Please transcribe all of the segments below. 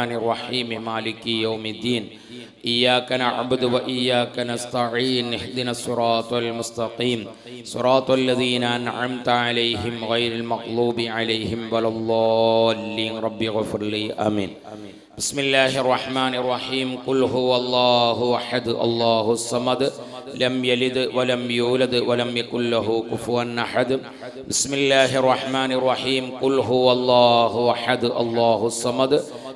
الرحمن الرحيم مالك يوم الدين. إياك نعبد وإياك نستعين اهدنا الصراط المستقيم. صراط الذين أنعمت عليهم غير المغلوب عليهم ولا الضالين. رب اغفر لي آمين. بسم الله الرحمن الرحيم. قل هو الله أحد الله الصمد. لم يلد ولم يولد ولم يكن له كفوا أحد. بسم الله الرحمن الرحيم. قل هو الله أحد الله الصمد.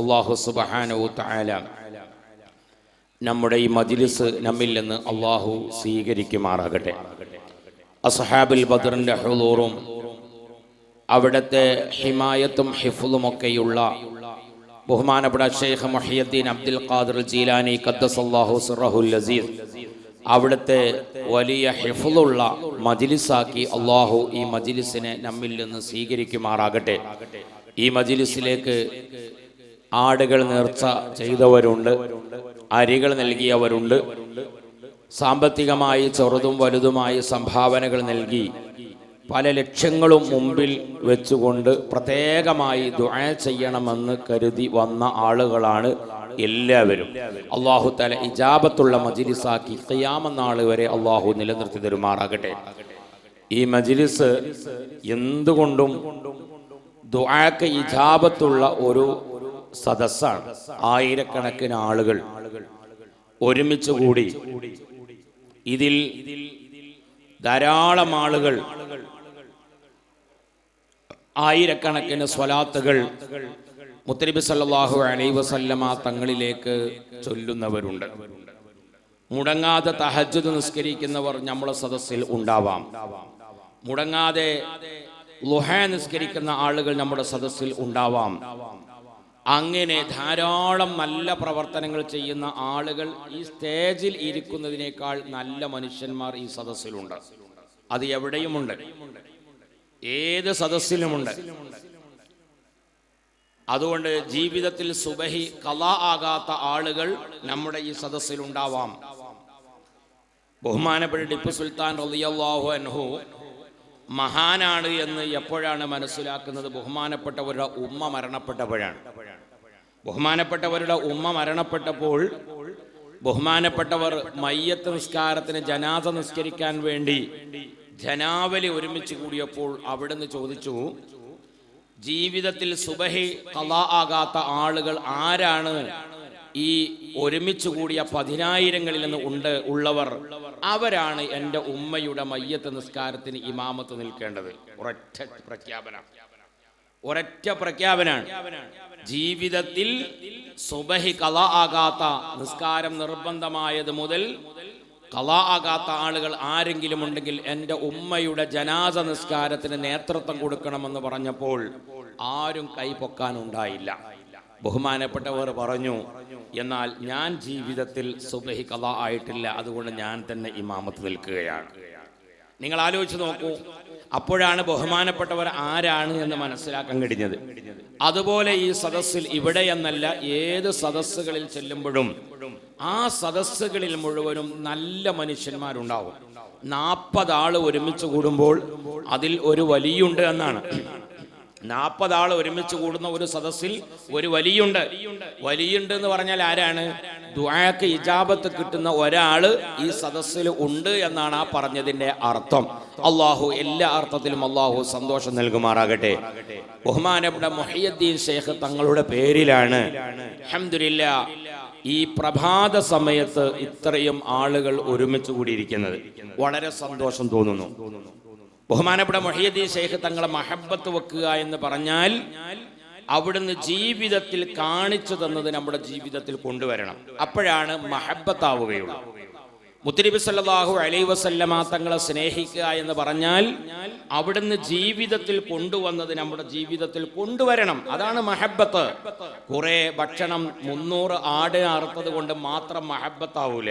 അള്ളാഹു സുബഹാനവു തആല നമ്മുടെ ഈ മജിലിസ് നമ്മിൽ നിന്ന് അള്ളാഹു സ്വീകരിക്കുമാറാകട്ടെ. അസഹാബുൽ ബദറിന്റെ ഹുദൂറും അവിടുത്തെ ഹിമായത്തും ഹിഫുലും ഒക്കെയുള്ള ബഹുമാനപ്പെട്ട ഷെയ്ഖ് മൊഹിയുദ്ദീൻ അബ്ദുൽ ഖാദർ ജീലാനി ഖദ്ദസല്ലാഹു സുറഹുൽ അസീസ് അവിടുത്തെ വലിയ ഹിഫുലുള്ള മജിലിസാക്കി അള്ളാഹു ഈ മജിലിസിനെ നമ്മിൽ നിന്ന് സ്വീകരിക്കുമാറാകട്ടെ. ഈ മജിലിസിലേക്ക് ആടുകൾ നേർച്ച ചെയ്തവരുണ്ട് അരികൾ നൽകിയവരുണ്ട്. സാമ്പത്തികമായി ചെറുതും വലുതുമായ സംഭാവനകൾ നൽകി പല ലക്ഷ്യങ്ങളും മുമ്പിൽ വെച്ചുകൊണ്ട് പ്രത്യേകമായി ദുആ ചെയ്യണമെന്ന് കരുതി വന്ന ആളുകളാണ് എല്ലാവരും. അള്ളാഹു തല ഇജാബത്തുള്ള മജിലിസാക്കി ഖിയാമനാൾ വരെ അള്ളാഹു നിലനിർത്തി തരുമാറാകട്ടെ. ഈ മജിലിസ് എന്തുകൊണ്ടും ദുആക്ക് ഇജാബത്തുള്ള ഒരു സദസ്സാണ്. ആയിരക്കണക്കിന് ആളുകൾ ഒരുമിച്ച് കൂടി ഇതിൽ ധാരാളം ആളുകൾ ആയിരക്കണക്കിന് സ്വലാത്തുകൾ മുത്തരിബി സല്ലാഹു അലൈ വസല്ലമ തങ്ങളിലേക്ക് ചൊല്ലുന്നവരുണ്ട്. മുടങ്ങാതെ തഹജ്ജുദ് നിസ്കരിക്കുന്നവർ നമ്മുടെ സദസ്സിൽ ഉണ്ടാവാം. മുടങ്ങാതെ ലുഹ നിസ്കരിക്കുന്ന ആളുകൾ നമ്മുടെ സദസ്സിൽ ഉണ്ടാവാം. അങ്ങനെ ധാരാളം നല്ല പ്രവർത്തനങ്ങൾ ചെയ്യുന്ന ആളുകൾ ഈ സ്റ്റേജിൽ ഇരിക്കുന്നതിനേക്കാൾ നല്ല മനുഷ്യന്മാർ ഈ സദസ്സിലുണ്ട്. അത് എവിടെയുമുണ്ട്? ഏത് സദസ്സിലുമുണ്ട്? അതുകൊണ്ട് ജീവിതത്തിൽ സുബഹി കല ആകാത്ത ആളുകൾ നമ്മുടെ ഈ സദസ്സിലുണ്ടാവാം. ബഹുമാനപ്പെട്ട ടിപ്പു സുൽത്താൻ റളിയല്ലാഹു അൻഹു മഹാനാണ് എന്ന് എപ്പോഴാണ് മനസ്സിലാക്കുന്നത്? ബഹുമാനപ്പെട്ടവരുടെ ഉമ്മ മരണപ്പെട്ടപ്പോഴാണ്. ബഹുമാനപ്പെട്ടവരുടെ ഉമ്മ മരണപ്പെട്ടപ്പോൾ ബഹുമാനപ്പെട്ടവർ മയ്യത്ത് നിസ്കാരത്തിന് ജനാസ നിസ്കരിക്കാൻ വേണ്ടി ജനാവലി ഒരുമിച്ച് കൂടിയപ്പോൾ അവിടുന്ന് ചോദിച്ചു ജീവിതത്തിൽ സുബഹി കലാ ആകാത്ത ആളുകൾ ആരാണ്? ഈ ഒരുമിച്ച് കൂടിയ പതിനായിരങ്ങളിൽ നിന്ന് ഉണ്ട് ഉള്ളവർ അവരാണ് എന്റെ ഉമ്മയുടെ മയ്യത്ത് നിസ്കാരത്തിന് ഇമാമത്ത് നിൽക്കേണ്ടത്. ഒരൊറ്റ പ്രഖ്യാപനം. ഒരൊറ്റ പ്രഖ്യാപനാണ്. ജീവിതത്തിൽ സുബഹി കല ആകാത്ത നിസ്കാരം നിർബന്ധമായത് മുതൽ കല ആകാത്ത ആളുകൾ ആരെങ്കിലും ഉണ്ടെങ്കിൽ എന്റെ ഉമ്മയുടെ ജനാസ നിസ്കാരത്തിന് നേതൃത്വം കൊടുക്കണമെന്ന് പറഞ്ഞപ്പോൾ ആരും കൈപൊക്കാനുണ്ടായില്ല ബഹുമാനപ്പെട്ടവർ പറഞ്ഞു എന്നാൽ ഞാൻ ജീവിതത്തിൽ സുബഹി കല ആയിട്ടില്ല അതുകൊണ്ട് ഞാൻ തന്നെ ഇമാമത്ത് നിൽക്കുകയാണ്. നിങ്ങൾ ആലോചിച്ച് നോക്കൂ അപ്പോഴാണ് ബഹുമാനപ്പെട്ടവർ ആരാണ് എന്ന് മനസ്സിലാക്കാൻ കഴിഞ്ഞത്. അതുപോലെ ഈ സദസ്സിൽ ഇവിടെ എന്നല്ല ഏത് സദസ്സുകളിൽ ചെല്ലുമ്പോഴും ആ സദസ്സുകളിൽ മുഴുവനും നല്ല മനുഷ്യന്മാരുണ്ടാവും. നാൽപ്പത് ആൾ ഒരുമിച്ച് കൂടുമ്പോൾ അതിൽ ഒരു വലിയുണ്ട് എന്നാണ്. നാൽപ്പത് ആൾ ഒരുമിച്ച് കൂടുന്ന ഒരു സദസ്സിൽ ഒരു വലിയുണ്ട്. വലിയുണ്ട് എന്ന് പറഞ്ഞാൽ ആരാണ്? ദുആക്ക് ഇജാബത്ത് കിട്ടുന്ന ഒരാൾ ഈ സദസ്സിൽ ഉണ്ട് എന്നാണ് ആ പറഞ്ഞതിന്റെ അർത്ഥം. അള്ളാഹു എല്ലാ അർത്ഥത്തിലും അള്ളാഹു സന്തോഷം നൽകുമാറാകട്ടെ. ബഹുമാനപ്പെട്ട മൊഹിയദ്ദീൻ ഷേഖ് തങ്ങളുടെ പേരിലാണ്. അഹമ്മദില്ല ഈ പ്രഭാത സമയത്ത് ഇത്രയും ആളുകൾ ഒരുമിച്ച് കൂടിയിരിക്കുന്നത്. വളരെ സന്തോഷം തോന്നുന്നു. ബഹുമാനപ്പെട്ട മൊഹിയദ്ദീൻ ഷെയ്ഖ് തങ്ങളെ മഹബത്ത് വെക്കുക എന്ന് പറഞ്ഞാൽ അവിടുന്ന് ജീവിതത്തിൽ കാണിച്ചു തന്നത് നമ്മുടെ ജീവിതത്തിൽ കൊണ്ടുവരണം. അപ്പോഴാണ് മഹബത്താവുകയുള്ളൂ മുത്തലിബി സല്ലല്ലാഹു അലൈ വസല്ലമ തങ്ങളെ സ്നേഹിക്കുക എന്ന് പറഞ്ഞാൽ അവിടുന്ന് ജീവിതത്തിൽ കൊണ്ടുവന്നത് നമ്മുടെ ജീവിതത്തിൽ കൊണ്ടുവരണം. അതാണ് മഹബത്ത് കുറെ ഭക്ഷണം മുന്നൂറ് ആട് അറുത്തത് കൊണ്ട് മാത്രം മഹബത്താവൂല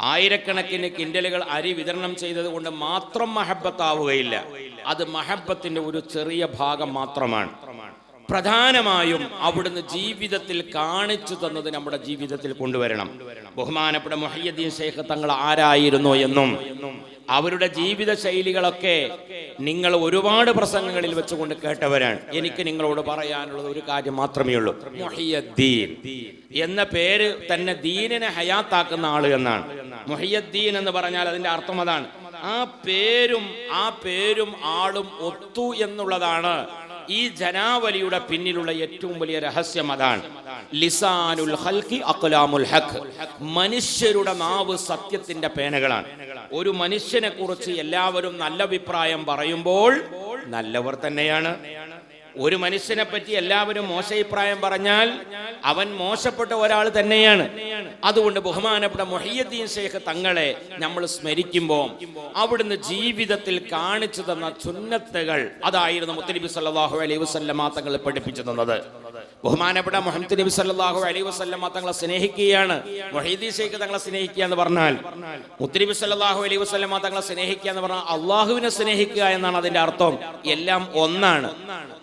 ആയിരക്കണക്കിന് കിൻഡലുകൾ അരി വിതരണം ചെയ്തത് കൊണ്ട് മാത്രം മഹബത്താവുകയില്ല. അത് മഹബത്തിന്റെ ഒരു ചെറിയ ഭാഗം മാത്രമാണ്. പ്രധാനമായും അവിടുന്ന് ജീവിതത്തിൽ കാണിച്ചു തന്നത് നമ്മുടെ ജീവിതത്തിൽ കൊണ്ടുവരണം. ബഹുമാനപ്പെട്ട മുഹയ്യദ്ദീൻ ശേഖ് തങ്ങൾ ആരായിരുന്നു എന്നും അവരുടെ ജീവിത ശൈലികളൊക്കെ നിങ്ങൾ ഒരുപാട് പ്രസംഗങ്ങളിൽ വെച്ചുകൊണ്ട് കേട്ടവരാണ്. എനിക്ക് നിങ്ങളോട് പറയാനുള്ളത് ഒരു കാര്യം മാത്രമേ ഉള്ളൂ. മുഹിയദ്ദീൻ എന്ന പേര് തന്നെ ദീനിനെ ഹയാത്താക്കുന്ന ആൾ എന്നാണ്. മുഹിയദ്ദീൻ എന്ന് പറഞ്ഞാൽ അതിന്റെ അർത്ഥം അതാണ്. ആ പേരും ആ പേരും ആളും ഒത്തു എന്നുള്ളതാണ്. ഈ ജനാവലിയുടെ പിന്നിലുള്ള ഏറ്റവും വലിയ രഹസ്യം അതാണ്. ലിസാനുൽ ഹൽക്കി അഖ്ലാമുൽ ഹഖ്. മനുഷ്യരുടെ നാവ് സത്യത്തിന്റെ പേനകളാണ്. ഒരു മനുഷ്യനെ കുറിച്ച് എല്ലാവരും നല്ല അഭിപ്രായം പറയുമ്പോൾ നല്ലവർ തന്നെയാണ്. ഒരു മനുഷ്യനെ പറ്റി എല്ലാവരും മോശഭിപ്രായം പറഞ്ഞാൽ അവൻ മോശപ്പെട്ട ഒരാൾ തന്നെയാണ്. അതുകൊണ്ട് ബഹുമാനപ്പെട്ട മൊഹിയദ്ദീൻ ഷെയ്ഖ് തങ്ങളെ നമ്മൾ സ്മരിക്കുമ്പോൾ അവിടുന്ന് ജീവിതത്തിൽ കാണിച്ചു തന്ന സുന്നത്തുകൾ അതായിരുന്നു മുത്തലിബി സല്ലാഹു അലൈഹി വസല്ലമ തങ്ങൾ പഠിപ്പിച്ചു തന്നത്. ബഹുമാനപ്പെട്ട മുഹമ്മദ് നബി സല്ലാഹു അലൈഹി വസ്ലമ തങ്ങളെ സ്നേഹിക്കുകയാണ്. മൊഹീദി ഷെയ്ഖ് തങ്ങളെ സ്നേഹിക്കുക എന്ന് പറഞ്ഞാൽ മുത്തനബി സല്ലാഹു അലൈഹി വസ്ലമ തങ്ങളെ സ്നേഹിക്കുക എന്ന് പറഞ്ഞാൽ അള്ളാഹുവിനെ സ്നേഹിക്കുക എന്നാണ് അതിന്റെ അർത്ഥം. എല്ലാം ഒന്നാണ്.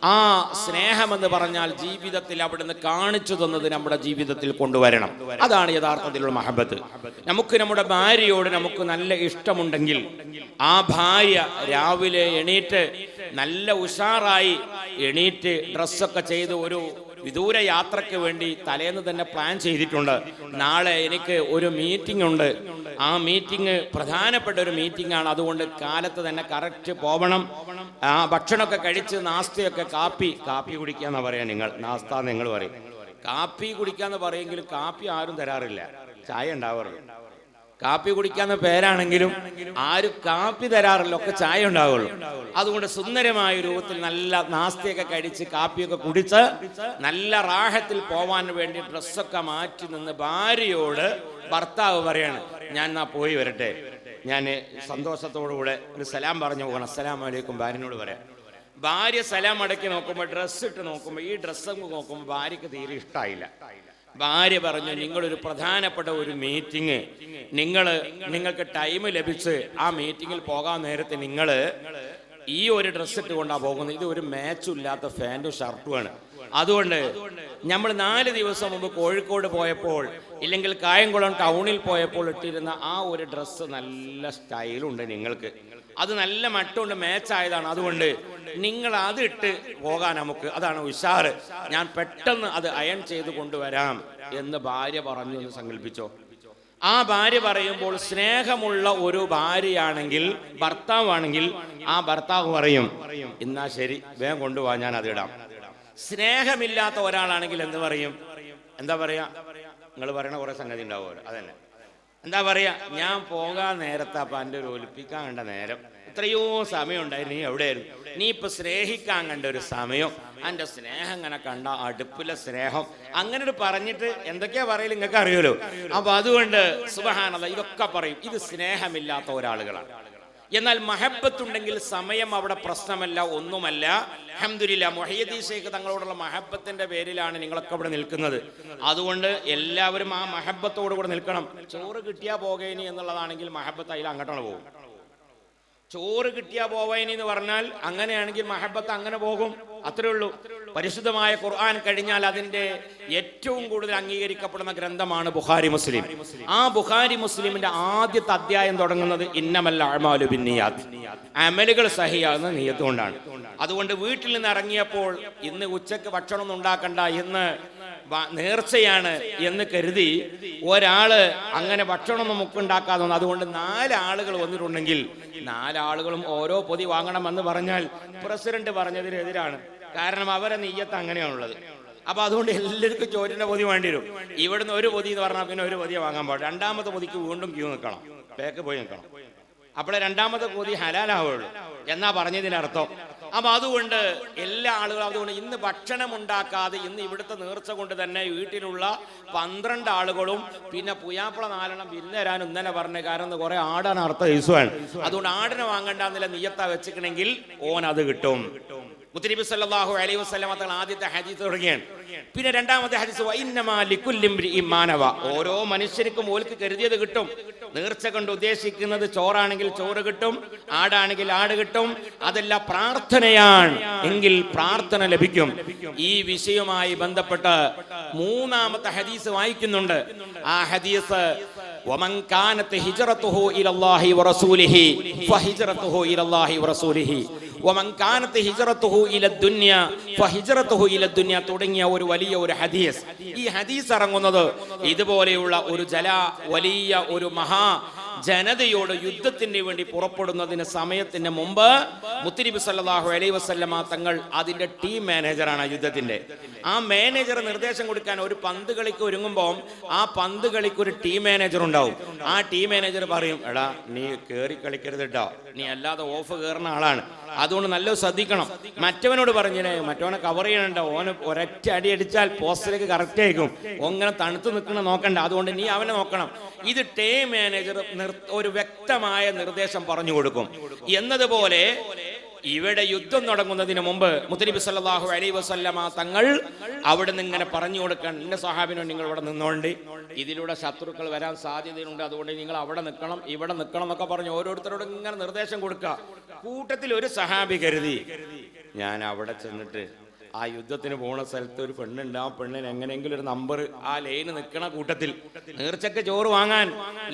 ആ സ്നേഹം എന്ന് പറഞ്ഞാൽ ജീവിതത്തിൽ അവിടുന്ന് കാണിച്ചു തന്നത് നമ്മുടെ ജീവിതത്തിൽ കൊണ്ടുവരണം. അതാണ് യഥാർത്ഥത്തിലുള്ള മഹബത്ത്. നമുക്ക് നമ്മുടെ ഭാര്യയോട് നമുക്ക് നല്ല ഇഷ്ടമുണ്ടെങ്കിൽ ആ ഭാര്യ രാവിലെ എണീറ്റ് നല്ല ഉഷാറായി എണീറ്റ് ഡ്രസ്സൊക്കെ ചെയ്ത് ഒരു വിദൂര യാത്രയ്ക്ക് വേണ്ടി തലേന്ന് തന്നെ പ്ലാൻ ചെയ്തിട്ടുണ്ട്. നാളെ എനിക്ക് ഒരു മീറ്റിംഗ് ഉണ്ട്. ആ മീറ്റിംഗ് പ്രധാനപ്പെട്ട ഒരു മീറ്റിംഗ് ആണ്. അതുകൊണ്ട് കാലത്ത് തന്നെ കറക്റ്റ് പോവണം. ആ ഭക്ഷണമൊക്കെ കഴിച്ച് നാസ്തയൊക്കെ കാപ്പി കാപ്പി കുടിക്കാന്ന് പറയാം നിങ്ങൾ. നാസ്ത നിങ്ങൾ പറയും. കാപ്പി കുടിക്കാന്ന് പറയെങ്കിലും കാപ്പി ആരും തരാറില്ല. ചായ ഉണ്ടാവാറുള്ളൂ. കാപ്പി കുടിക്കാന്ന പേരാണെങ്കിലും ആരും കാപ്പി തരാറില്ല ഒക്കെ ചായ ഉണ്ടാവുള്ളൂ. അതുകൊണ്ട് സുന്ദരമായ രൂപത്തിൽ നല്ല നാസ്തിയൊക്കെ കഴിച്ച് കാപ്പിയൊക്കെ കുടിച്ച് നല്ല റാഹത്തിൽ പോവാൻ വേണ്ടി ഡ്രസ്സൊക്കെ മാറ്റി നിന്ന് ഭാര്യയോട് ഭർത്താവ് പറയാണ് ഞാൻ എന്നാ പോയി വരട്ടെ. ഞാൻ സന്തോഷത്തോടുകൂടെ ഒരു സലാം പറഞ്ഞു പോകണം. അസ്സലാം വലൈക്കും ഭാര്യനോട് പറയാം. ഭാര്യ സലാം അടക്കി നോക്കുമ്പോൾ ഡ്രസ്സ് ഇട്ട് നോക്കുമ്പോൾ ഈ ഡ്രസ്സ് നോക്കുമ്പോൾ ഭാര്യക്ക് തീരെ ഇഷ്ടമായില്ല ഭാര്യ പറഞ്ഞു നിങ്ങളൊരു പ്രധാനപ്പെട്ട ഒരു മീറ്റിംഗ്. നിങ്ങൾ നിങ്ങൾക്ക് ടൈം ലഭിച്ച് ആ മീറ്റിങ്ങിൽ പോകാൻ നേരത്തെ നിങ്ങൾ ഈ ഒരു ഡ്രസ്സ് ഇട്ടുകൊണ്ടാണ് പോകുന്നത്. ഇത് ഒരു മാച്ചും ഇല്ലാത്ത ഫാന്റും ഷർട്ടുമാണ് അതുകൊണ്ട് നമ്മൾ നാല് ദിവസം മുമ്പ് കോഴിക്കോട് പോയപ്പോൾ ഇല്ലെങ്കിൽ കായംകുളം ടൗണിൽ പോയപ്പോൾ ഇട്ടിരുന്ന ആ ഒരു ഡ്രസ്സ് നല്ല സ്റ്റൈലുണ്ട് നിങ്ങൾക്ക്. അത് നല്ല മട്ടുണ്ട് മാച്ച് ആയതാണ്. അതുകൊണ്ട് നിങ്ങൾ അത് ഇട്ട് പോകാൻ നമുക്ക് അതാണ് ഉഷാറ്. ഞാൻ പെട്ടെന്ന് അത് അയൺ ചെയ്ത് കൊണ്ടുവരാം എന്ന് ഭാര്യ പറഞ്ഞു എന്ന് സങ്കല്പിച്ചോ? ആ ഭാര്യ പറയുമ്പോൾ സ്നേഹമുള്ള ഒരു ഭാര്യയാണെങ്കിൽ ഭർത്താവാണെങ്കിൽ ആ ഭർത്താവ് പറയും എന്നാ ശരി വേഗം കൊണ്ടുപോവാ ഞാൻ അത് ഇടാം. സ്നേഹമില്ലാത്ത ഒരാളാണെങ്കിൽ എന്ത് പറയും? എന്താ പറയാ? നിങ്ങൾ പറയണ കുറെ സംഗതി ഉണ്ടാവുമല്ലോ അതന്നെ. എന്താ പറയാ? ഞാൻ പോകാൻ നേരത്താ അപ്പൊ ഒരു ഒലിപ്പിക്കാൻ കണ്ട നേരം. എത്രയോ സമയമുണ്ടായിരുന്നു നീ എവിടെയായിരുന്നു? നീ ഇപ്പൊ സ്നേഹിക്കാൻ കണ്ട ഒരു സമയം. എന്റെ സ്നേഹം ഇങ്ങനെ കണ്ട അടുപ്പിലെ സ്നേഹം. അങ്ങനെ ഒരു പറഞ്ഞിട്ട് എന്തൊക്കെയാ പറയൽ നിങ്ങൾക്ക് അറിയുമല്ലോ? അപ്പൊ അതുകൊണ്ട് സുബഹാനത ഇതൊക്കെ പറയും. ഇത് സ്നേഹമില്ലാത്ത ഒരാളുകളാണ്. എന്നാൽ മഹബത്തുണ്ടെങ്കിൽ സമയം അവിടെ പ്രശ്നമല്ല ഒന്നുമല്ല. അഹമ്മദില്ല മൊഹീദി ഷെയ്ഖ് തങ്ങളോടുള്ള മഹബത്തിന്റെ പേരിലാണ് നിങ്ങളൊക്കെ ഇവിടെ നിൽക്കുന്നത്. അതുകൊണ്ട് എല്ലാവരും ആ മഹബത്തോടു കൂടെ നിൽക്കണം. ചോറ് കിട്ടിയാ പോകേനി എന്നുള്ളതാണെങ്കിൽ മഹബത്ത് അതിൽ അങ്ങോട്ടാണ് പോകും. ചോറ് കിട്ടിയാ പോവേനി എന്ന് പറഞ്ഞാൽ അങ്ങനെയാണെങ്കിൽ മഹബത്ത് അങ്ങനെ പോകും. അത്രേ ഉള്ളൂ പരിശുദ്ധമായ ഖുർആൻ കഴിഞ്ഞാൽ അതിന്റെ ഏറ്റവും കൂടുതൽ അംഗീകരിക്കപ്പെടുന്ന ഗ്രന്ഥമാണ് ബുഖാരി മുസ്ലിം. ആ ബുഖാരി മുസ്ലിമിന്റെ ആദ്യത്തെ അധ്യായം തുടങ്ങുന്നത് ഇന്നമല്ല അഴമാലു ബിന്നിയാത്ത്. അമലുകൾ സഹിയാകുന്ന നീയത്ത് കൊണ്ടാണ് അതുകൊണ്ട് വീട്ടിൽ നിന്ന് ഇറങ്ങിയപ്പോൾ ഇന്ന് ഉച്ചയ്ക്ക് ഭക്ഷണം ഒന്നും ഉണ്ടാക്കണ്ട. ഇന്ന് നേർച്ചയാണ് എന്ന് കരുതി ഒരാൾ അങ്ങനെ ഭക്ഷണം നമുക്ക് ഉണ്ടാക്കാതെ വന്നു. അതുകൊണ്ട് നാലാളുകൾ വന്നിട്ടുണ്ടെങ്കിൽ നാലാളുകളും ഓരോ പൊതി വാങ്ങണമെന്ന് പറഞ്ഞാൽ പ്രസിഡന്റ് പറഞ്ഞതിനെതിരാണ്. കാരണം അവരെ നെയ്യത്ത് അങ്ങനെയാണുള്ളത്. അപ്പൊ അതുകൊണ്ട് എല്ലാവർക്കും ചോറ്റിന്റെ പൊതി വേണ്ടി വരും. ഇവിടുന്ന് ഒരു പൊതി എന്ന് പറഞ്ഞാൽ പിന്നെ ഒരു പൊതിയെ വാങ്ങാൻ പാടില്ല. രണ്ടാമത്തെ പൊതിക്ക് വീണ്ടും ക്യൂ നിൽക്കണം. ബാക്ക് പോയി നിൽക്കണം. അപ്പോൾ രണ്ടാമത്തെ പൊതി ഹലാലാവുള്ളൂ. എന്നാ പറഞ്ഞതിനർത്ഥം? അപ്പൊ അതുകൊണ്ട് എല്ലാ ആളുകളും അതുകൊണ്ട് ഇന്ന് ഭക്ഷണം ഉണ്ടാക്കാതെ ഇന്ന് ഇവിടുത്തെ നേർച്ച കൊണ്ട് തന്നെ വീട്ടിലുള്ള പന്ത്രണ്ട് ആളുകളും പിന്നെ പുയാപ്പള നാലെണ്ണം വിരുന്ന് തരാൻ ഇന്നലെ പറഞ്ഞ കാരണം കുറെ ആടാൻ അർത്ഥ യേശുവാണ്. അതുകൊണ്ട് ആടിനെ വാങ്ങണ്ടെന്നില്ല നിയത്ത വെച്ചിക്കണമെങ്കിൽ ഓൻ അത് കിട്ടും. മുത്തനബി സല്ലല്ലാഹു അലൈഹി വസല്ലം തങ്ങൾ ആദ്യത്തെ ഹദീസ് തുടങ്ങിയാണ് പിന്നെ രണ്ടാമത്തെ ഹദീസ് വഇന്നമാ ലിക്കുല്ലി ഇംറിഇൻ മാനവ ഓരോ മനുഷ്യർക്കും ഓൽക്ക് കരുതിയത് കിട്ടും നേർച്ച കൊണ്ട് ഉദ്ദേശിക്കുന്നത് ചോറാണെങ്കിൽ ചോറ് കിട്ടും ആടാണെങ്കിൽ ആട് കിട്ടും അതല്ല പ്രാർത്ഥനയാണ് എങ്കിൽ പ്രാർത്ഥന ലഭിക്കും ഈ വിഷയവുമായി ബന്ധപ്പെട്ട് മൂന്നാമത്തെ ഹദീസ് വായിക്കുന്നുണ്ട് ആ ഹദീസ് ومن كانت هجرته الى الله ورسوله فهجرته الى الله ورسوله തുടങ്ങിയ ഒരു വലിയ ഒരു ഹദീസ്. ഈ ഹദീസ് ഇറങ്ങുന്നത് ഇതുപോലെയുള്ള ഒരു ജല വലിയ ഒരു മഹാ ജനതയോട് യുദ്ധത്തിന് വേണ്ടി പുറപ്പെടുന്നതിന് സമയത്തിന് മുമ്പ് മുത്തിരിബി സല്ലാഹു അലൈ വസല്ലമ തങ്ങൾ അതിന്റെ ടീം മാനേജറാണ് യുദ്ധത്തിന്റെ ആ മാനേജർ നിർദ്ദേശം കൊടുക്കാൻ ഒരു പന്ത് കളിക്ക് ഒരുങ്ങുമ്പോൾ ആ പന്ത് കളിക്ക് ഒരു ടീം മാനേജർ ഉണ്ടാവും. ആ ടീം മാനേജർ പറയും എടാ നീ കേറി കളിക്കരുത് കേട്ടോ നീ അല്ലാതെ ഓഫ് കയറുന്ന ആളാണ്. അതുകൊണ്ട് നല്ല ശ്രദ്ധിക്കണം. മറ്റവനോട് പറഞ്ഞേ മറ്റവനെ കവർ ചെയ്യണ്ട. ഓന് ഒരൊറ്റ അടി അടിച്ചാൽ പോസ്റ്റിലേക്ക് കറക്റ്റ് ആയിരിക്കും. ഓങ്ങനെ തണുത്ത് നിൽക്കണം നോക്കണ്ട. അതുകൊണ്ട് നീ അവനെ നോക്കണം. ഇത് ടീം മാനേജർ ഒരു വ്യക്തമായ നിർദ്ദേശം പറഞ്ഞു കൊടുക്കും. എന്നതുപോലെ ഇവിടെ യുദ്ധം തുടങ്ങുന്നതിന് മുമ്പ് മുത്തലിബി സല്ലല്ലാഹു അലൈ വസല്ലമ തങ്ങൾ അവിടെ നിന്ന് ഇങ്ങനെ പറഞ്ഞു കൊടുക്കാൻ എന്റെ സഹാബിനോ നിങ്ങൾ ഇവിടെ നിന്നുകൊണ്ട് ഇതിലൂടെ ശത്രുക്കൾ വരാൻ സാധ്യതയുണ്ട്. അതുകൊണ്ട് നിങ്ങൾ അവിടെ നിൽക്കണം ഇവിടെ നിൽക്കണം എന്നൊക്കെ പറഞ്ഞു ഓരോരുത്തരോടും ഇങ്ങനെ നിർദ്ദേശം കൊടുക്കുക. കൂട്ടത്തിൽ ഒരു സഹാബി കരുതി ഞാൻ അവിടെ ചെന്നിട്ട് ആ യുദ്ധത്തിന് പോണ സ്ഥലത്ത് ഒരു പെണ്ണുണ്ട്. ആ പെണ്ണിന് എങ്ങനെയെങ്കിലും ഒരു നമ്പർ ആ ലൈന് നിൽക്കണ കൂട്ടത്തിൽ നേർച്ചക്ക് ചോറ് വാങ്ങാൻ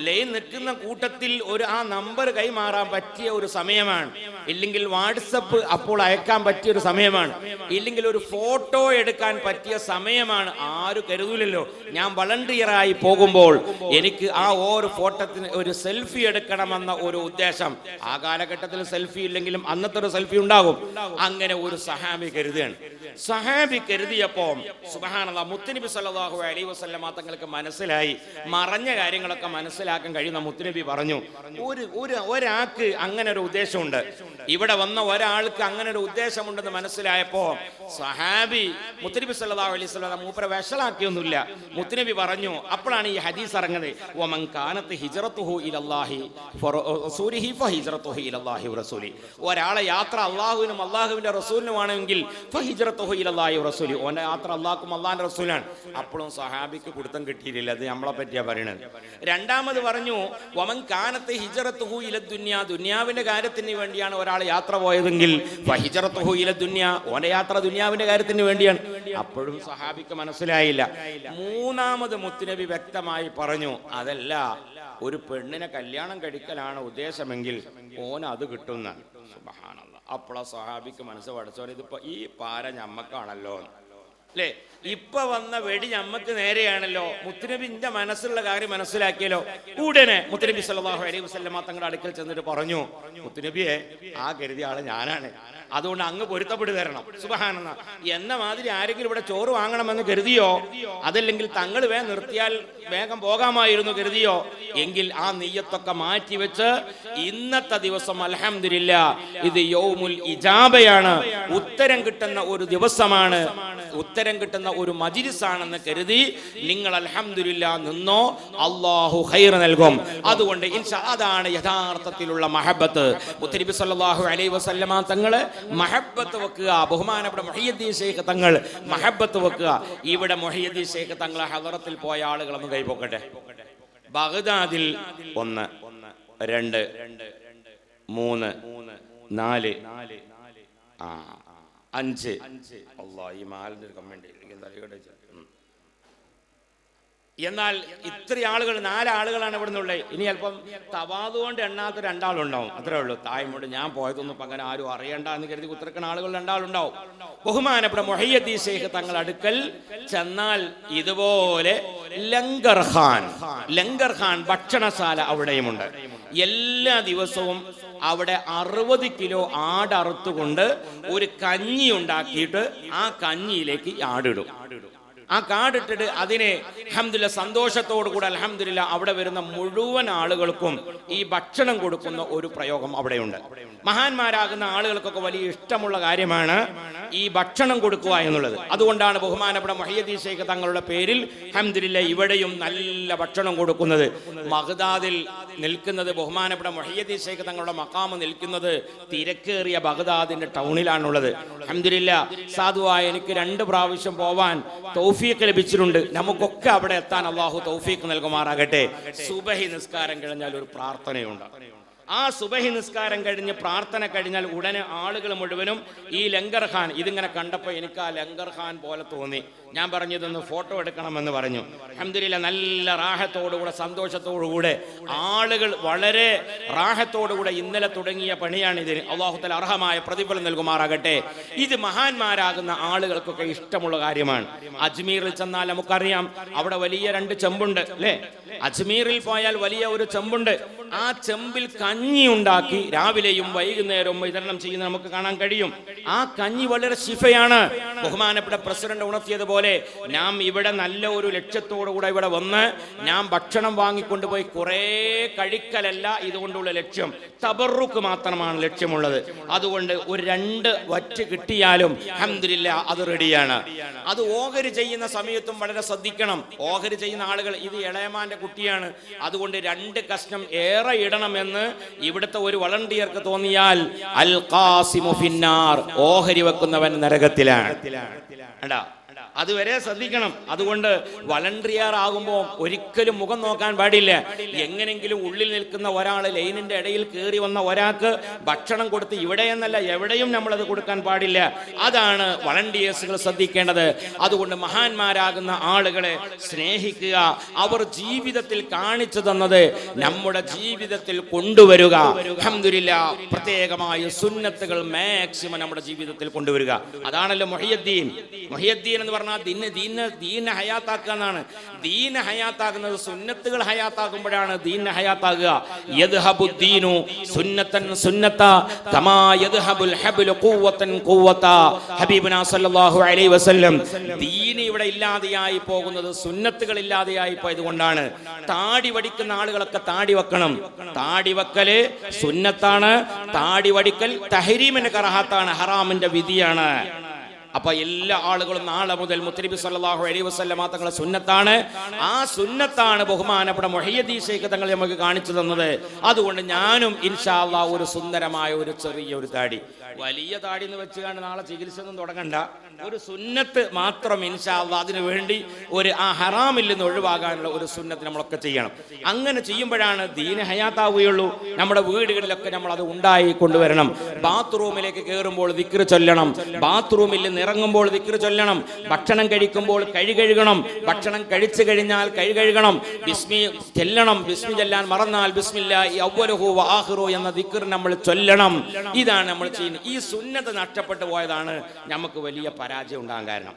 ലൈൻ നിൽക്കുന്ന കൂട്ടത്തിൽ ഒരു ആ നമ്പർ കൈമാറാൻ പറ്റിയ ഒരു സമയമാണ്. ഇല്ലെങ്കിൽ വാട്സപ്പ് അപ്പോൾ അയക്കാൻ പറ്റിയ ഒരു സമയമാണ്. ഇല്ലെങ്കിൽ ഒരു ഫോട്ടോ എടുക്കാൻ പറ്റിയ സമയമാണ്. ആരും കരുതൂലല്ലോ. ഞാൻ വളണ്ടിയറായി പോകുമ്പോൾ എനിക്ക് ആ ഓരോ ഫോട്ടോത്തിന് ഒരു സെൽഫി എടുക്കണമെന്ന ഒരു ഉദ്ദേശം. ആ കാലഘട്ടത്തിൽ സെൽഫി ഇല്ലെങ്കിലും അന്നത്തെ ഒരു സെൽഫി ഉണ്ടാകും. അങ്ങനെ ഒരു സഹാമി കരുതുകയാണ്. സഹാബി കരുതിയപ്പോ സുബഹാനുള്ള മുത്തുനബി സല്ലല്ലാഹു അലൈഹി വസല്ലമ തങ്ങൾക്ക് മനസ്സിലായി. മറഞ്ഞ കാര്യങ്ങളൊക്കെ മനസ്സിലാക്കാൻ കഴിയുന്ന മുത്തുനബി പറഞ്ഞു ഒരു ഒരു ഒരാൾക്ക് അങ്ങനെ ഒരു ഉദ്ദേശമുണ്ട്. ഇവിടെ വന്ന ഒരാൾക്ക് അങ്ങനെ ഒരു ഉദ്ദേശമുണ്ടെന്ന് മനസ്സിലായപ്പോ സഹാബി മുത്തുനബി സല്ലല്ലാഹു അലൈഹി വസല്ലമ മൂപ്പര വഷളാക്കിയൊന്നുമില്ല. മുത്തുനബി പറഞ്ഞു അപ്പോഴാണ് ഈ ഹദീസ് ഇറങ്ങുന്നത് വമൻ കാനത്ത് ഹിജ്റത്തുഹു ഇലല്ലാഹി റസൂലിഹി ഫഹിജ്റത്തുഹു ഇലല്ലാഹി റസൂലി. ഒരാളെ യാത്ര അള്ളാഹുവിനും അള്ളാഹുവിന്റെ റസൂലിനുമാണെങ്കിൽ ഫഹിജ്റത്തുഹു ഇലല്ലാഹി റസൂലി ഓന്റെ യാത്ര അള്ളാഹ്ക്കും അള്ളാഹിന്റെ റസൂലാണ്. അപ്പോഴും സഹാബിക്ക് കൊടുത്തം കിട്ടിയിട്ടില്ല അത് നമ്മളെ പറ്റിയാ പറയണത്. രണ്ടാമത് പറഞ്ഞു വമൻ കാനത്ത് ഹിജ്റത്തുഹു ഇല ദുന്യ. ദുന്യാവിന്റെ കാര്യത്തിന് വേണ്ടിയാണ് ഒരാൾ യാത്ര പോയതെങ്കിൽ ഫഹിജ്റത്തുഹു ഇല ദുന്യ. ഓന്റെ യാത്ര ദുന്യാവിന്റെ കാര്യത്തിന് വേണ്ടിയാണ്. അപ്പോഴും സഹാബിക്ക് മനസ്സിലായില്ല. മൂന്നാമത് മുത്തുനബി വ്യക്തമായി പറഞ്ഞു അതല്ല ഒരു പെണ്ണിനെ കല്യാണം കഴിക്കലാണ് ഉദ്ദേശമെങ്കിൽ ഓൻ അത് കിട്ടുന്ന സുബഹാനല്ല. അപ്പോഴാ സഹാബിക്ക് മനസ്സ് പഠിച്ചോൻ ഇതിപ്പോ ഈ പാര ഞമ്മക്കാണല്ലോ. അല്ലേ ഇപ്പൊ വന്ന വെടി ഞമ്മക്ക് നേരെയാണല്ലോ. മുത്തുനബിന്റെ മനസ്സുള്ള കാര്യം മനസ്സിലാക്കിയല്ലോ. ഉടനെ മുത്തുനബി സല്ലാഹു അലൈഹി വസല്ലമ തങ്ങളുടെ അടുക്കൽ ചെന്നിട്ട് പറഞ്ഞു മുത്തുനബിയെ ആ കരുതിയ ആൾ ഞാനാണ്. അതുകൊണ്ട് അങ്ങ് പൊരുത്തപ്പെട്ട് തരണം. സുബഹാനെന്ന എന്ന മാതിരി ആരെങ്കിലും ഇവിടെ ചോറ് വാങ്ങണമെന്ന് കരുതിയോ? അതല്ലെങ്കിൽ തങ്ങൾ വേ നിർത്തിയാൽ വേഗം പോകാമായിരുന്നു കരുതിയോ? എങ്കിൽ ആ നെയ്യത്തൊക്കെ മാറ്റിവെച്ച് ഇന്നത്തെ ദിവസം അലഹമില്ല ഇത് യൗമുൽ ഇജാബയാണ്. ഉത്തരം കിട്ടുന്ന ഒരു ദിവസമാണ്. ഉത്തരം കിട്ടുന്ന ഒരു മജിരിസാണെന്ന് കരുതി നിങ്ങൾ അലഹമില്ല നിന്നോ അള്ളാഹു ഹൈർ നൽകും. അതുകൊണ്ട് ഇൻഷാ അതാണ് യഥാർത്ഥത്തിലുള്ള മഹബത്ത്. മുത്തനബി സല്ലല്ലാഹു അലൈഹി വസല്ലമ തങ്ങൾ മഹബത്ത് വെക്കുക ബഹുമാനപ്പെട്ട മുഹിയുദ്ദീൻ ഷെയ്ഖ് തങ്ങൾ മഹബത്ത് വെക്കുക. ഇവിടെ മുഹിയുദ്ദീൻ ഷെയ്ഖ് തങ്ങളെ ഹദറത്തിൽ പോയ ആളുകളൊന്ന് കൈപോക്കട്ടെ ബഗ്ദാദിൽ ഒന്ന് രണ്ട് മൂന്ന് നാല് ആ. അഞ്ച്. ഈ മാലിന്റെ ഒരു കമന്റ് എന്നാൽ ഇത്ര ആളുകൾ നാലാളുകളാണ് ഇവിടെ നിന്നുള്ളത് ഇനി അല്പം തവാതുകൊണ്ട് എണ്ണാത്ത രണ്ടാളുണ്ടാവും. അത്രേ ഉള്ളൂ. തായ്മോട് ഞാൻ പോയതൊന്നും ഇപ്പം അങ്ങനെ ആരും അറിയണ്ട എന്ന് കരുതി കുത്തിറക്കുന്ന ആളുകൾ രണ്ടാളുണ്ടാവും. ബഹുമാനപ്പെട്ട മൊഹയ്യദ്ദീ ഷെയ്ഖ് തങ്ങൾ അടുക്കൽ ചെന്നാൽ ഇതുപോലെ ലങ്കർ ഖാൻ ലങ്കർ ഖാൻ ഭക്ഷണശാല അവിടെയുമുണ്ട്. എല്ലാ ദിവസവും അവിടെ അറുപത് കിലോ ആടറുത്തുകൊണ്ട് ഒരു കഞ്ഞി ഉണ്ടാക്കിയിട്ട് ആ കഞ്ഞിയിലേക്ക് ആടിടും. ആ കാർഡ് ഇട്ടിട്ട് അതിനെ അഹമ്മദില്ല സന്തോഷത്തോടു കൂടെ അലഹമില്ല അവിടെ വരുന്ന മുഴുവൻ ആളുകൾക്കും ഈ ഭക്ഷണം കൊടുക്കുന്ന ഒരു പ്രയോഗം അവിടെയുണ്ട്. മഹാന്മാരാകുന്ന ആളുകൾക്കൊക്കെ വലിയ ഇഷ്ടമുള്ള കാര്യമാണ് ഈ ഭക്ഷണം കൊടുക്കുക എന്നുള്ളത്. അതുകൊണ്ടാണ് ബഹുമാനപ്പെട്ട മൊഹീദി ഷെയ്ഖ് തങ്ങളുടെ പേരിൽ അഹമ്മദില്ല ഇവിടെയും നല്ല ഭക്ഷണം കൊടുക്കുന്നത്. ബഗ്ദാദിൽ നിൽക്കുന്നത് ബഹുമാനപ്പെട്ട മൊഹീദി ഷെയ്ഖ് തങ്ങളുടെ മക്കാമ് നിൽക്കുന്നത് തിരക്കേറിയ ബഗ്ദാദിന്റെ ടൗണിലാണുള്ളത്. അഹമ്മദില്ല സാധുവായ എനിക്ക് രണ്ട് പ്രാവശ്യം പോവാൻ തൗഫീഖ് ലഭിച്ചിട്ടുണ്ട്. നമുക്കൊക്കെ അവിടെ എത്താൻ അള്ളാഹു തൗഫീഖ് നൽകുമാറാകട്ടെ. സുബഹി നിസ്കാരം കഴിഞ്ഞാൽ ഒരു പ്രാർത്ഥനയുണ്ട്. ആ സുബഹി നിസ്കാരം കഴിഞ്ഞ് പ്രാർത്ഥന കഴിഞ്ഞാൽ ഉടനെ ആളുകൾ മുഴുവനും ഈ ലങ്കർ ഖാൻ ഇതിങ്ങനെ കണ്ടപ്പോൾ എനിക്ക് ആ ലങ്കർ ഖാൻ പോലെ തോന്നി. ഞാൻ പറഞ്ഞു ഇതൊന്ന് ഫോട്ടോ എടുക്കണമെന്ന് പറഞ്ഞു. അഹമ്മദില്ല നല്ല റാഹത്തോടുകൂടെ സന്തോഷത്തോടുകൂടെ ആളുകൾ വളരെ റാഹത്തോടുകൂടെ ഇന്നലെ തുടങ്ങിയ പണിയാണ് ഇതിന് അള്ളാഹുത്തല അർഹമായ പ്രതിഫലം നൽകുമാറാകട്ടെ. ഇത് മഹാന്മാരാകുന്ന ആളുകൾക്കൊക്കെ ഇഷ്ടമുള്ള കാര്യമാണ്. അജ്മീറിൽ ചെന്നാൽ നമുക്കറിയാം അവിടെ വലിയ രണ്ട് ചെമ്പുണ്ട് അല്ലേ? അജ്മീറിൽ പോയാൽ വലിയ ഒരു ചെമ്പുണ്ട്. ആ ചെമ്പിൽ കഞ്ഞി ഉണ്ടാക്കി രാവിലെയും വൈകുന്നേരവും വിതരണം ചെയ്യുന്ന നമുക്ക് കാണാൻ കഴിയും. ആ കഞ്ഞി വളരെ ശിഫയാണ്. ബഹുമാനപ്പെട്ട പ്രസിഡന്റ് ഉണർത്തിയതുപോലെ നാം ഇവിടെ നല്ല ഒരു ലക്ഷ്യത്തോടു കൂടെ ഇവിടെ വന്ന് നാം ഭക്ഷണം വാങ്ങിക്കൊണ്ടുപോയി കുറേ കഴിക്കലല്ല ഇതുകൊണ്ടുള്ള ലക്ഷ്യം. തബറുക്ക് മാത്രമാണ് ലക്ഷ്യമുള്ളത്. അതുകൊണ്ട് ഒരു രണ്ട് വറ്റ് കിട്ടിയാലും അഹമ്മദില്ല അത് റെഡിയാണ്. അത് ഓഹരി ചെയ്യുന്ന സമയത്തും വളരെ ശ്രദ്ധിക്കണം. ഓഹരി ചെയ്യുന്ന ആളുകൾ ഇത് ഇളയമാന്റെ കുട്ടിയാണ്. അതുകൊണ്ട് രണ്ട് കഷ്ണം ഏറെ ഇടണമെന്ന് ഇവിടുത്തെ ഒരു വളണ്ടിയർക്ക് തോന്നിയാൽ അൽ കാസിമുഫിന്നാർ ഓഹരി വെക്കുന്നവൻ നരകത്തിലാണ്. അതുവരെ ശ്രദ്ധിക്കണം. അതുകൊണ്ട് വളണ്ടിയർ ആകുമ്പോൾ ഒരിക്കലും മുഖം നോക്കാൻ പാടില്ല. എങ്ങനെങ്കിലും ഉള്ളിൽ നിൽക്കുന്ന ഒരാൾ ലൈനിന്റെ ഇടയിൽ കയറി വന്ന ഒരാൾക്ക് ഭക്ഷണം കൊടുത്ത് ഇവിടെ എന്നല്ല എവിടെയും നമ്മളത് കൊടുക്കാൻ പാടില്ല. അതാണ് വളണ്ടിയേഴ്സുകൾ ശ്രദ്ധിക്കേണ്ടത്. അതുകൊണ്ട് മഹാന്മാരാകുന്ന ആളുകളെ സ്നേഹിക്കുക അവർ ജീവിതത്തിൽ കാണിച്ചു തന്നത് നമ്മുടെ ജീവിതത്തിൽ കൊണ്ടുവരിക. പ്രത്യേകമായ സുന്നത്തുകൾ മാക്സിമം നമ്മുടെ ജീവിതത്തിൽ കൊണ്ടുവരിക. അതാണല്ലോ മൊഹിയദ്ദീൻ. മൊഹിയദ്ദീൻ എന്ന് പറഞ്ഞാൽ ദീന ദീന ദീന ഹയാത്താക്കുക എന്നാണ്. ദീന ഹയാത്താകുന്നത് സുന്നത്തുകൾ ഹയാത്താകുമ്പോഴാണ് ദീന ഹയാത്താകുക. യദ്ഹബു ദീനു സുന്നത്തൻ സുന്നത്ത കമാ യദ്ഹബുൽ ഹബ്ലു ഖുവത്തൻ ഖുവത ഹബീബുനാ സല്ലല്ലാഹു അലൈഹി വസല്ലം. ദീൻ ഇവിടെ ഇല്ലാതെയായി പോകുന്നത് സുന്നത്തുകൾ ഇല്ലാതെയായി പോയതുകൊണ്ടാണ് താടി വടിക്കുന്ന ആളുകളൊക്കെ താടി വെക്കണം. താടി വെക്കൽ സുന്നത്താണ്. താടി വടിക്കൽ തഹരീമിന്റെ കറഹാത്താണ്. ഹറാമിന്റെ വിധിയാണ്. അപ്പൊ എല്ലാ ആളുകളും നാളെ മുതൽ മുത്തലിബി സല്ലല്ലാഹു അലൈഹി വസല്ലമ തങ്ങളെ സുന്നത്താണ്. ആ സുന്നത്താണ് ബഹുമാനപ്പെട്ട മൊഹിയദീ ഷെയ്ഖ് തങ്ങൾ നമുക്ക് കാണിച്ചു തന്നത്. അതുകൊണ്ട് ഞാനും ഇൻഷാ ഒരു സുന്ദരമായ ഒരു ചെറിയ ഒരു താടി. വലിയ താടി. എന്ന് വെച്ച് കണ്ട് നാളെ ചികിത്സ ഒന്നും തുടങ്ങണ്ട. ഒരു സുന്നത്ത് മാത്രം ഇൻഷാ അല്ലാഹ് അതിനു വേണ്ടി ഒരു ആ ഹറാമിൽ നിന്ന് ഒഴിവാകാനുള്ള ഒരു സുന്നത്ത് നമ്മളൊക്കെ ചെയ്യണം. അങ്ങനെ ചെയ്യുമ്പോഴാണ് ദീന ഹയാത്താവുകയുള്ളൂ. നമ്മുടെ വീടുകളിലൊക്കെ നമ്മൾ അത് ഉണ്ടായി കൊണ്ടുവരണം. ബാത്റൂമിലേക്ക് കയറുമ്പോൾ ദിക്ർ ചൊല്ലണം. ബാത്റൂമിൽ നിന്ന് ഇറങ്ങുമ്പോൾ ചൊല്ലണം. ഭക്ഷണം കഴിക്കുമ്പോൾ കഴി കഴുകണം. ഭക്ഷണം കഴിച്ചു കഴിഞ്ഞാൽ കഴി കഴുകണം. ബിസ്മി ചെല്ലണം. ബിസ്മി ചെല്ലാൻ മറന്നാൽ ബിസ്മില്ല അവ്വലുഹു വാഹിറു എന്ന ദിക്ർ നമ്മൾ ചൊല്ലണം. ഇതാണ് നമ്മൾ ചെയ്യുന്നത്. ഈ സുന്നത്ത് നഷ്ടപ്പെട്ടു പോയതാണ് നമുക്ക് വലിയ പരാജയം ഉണ്ടാകാൻ കാരണം.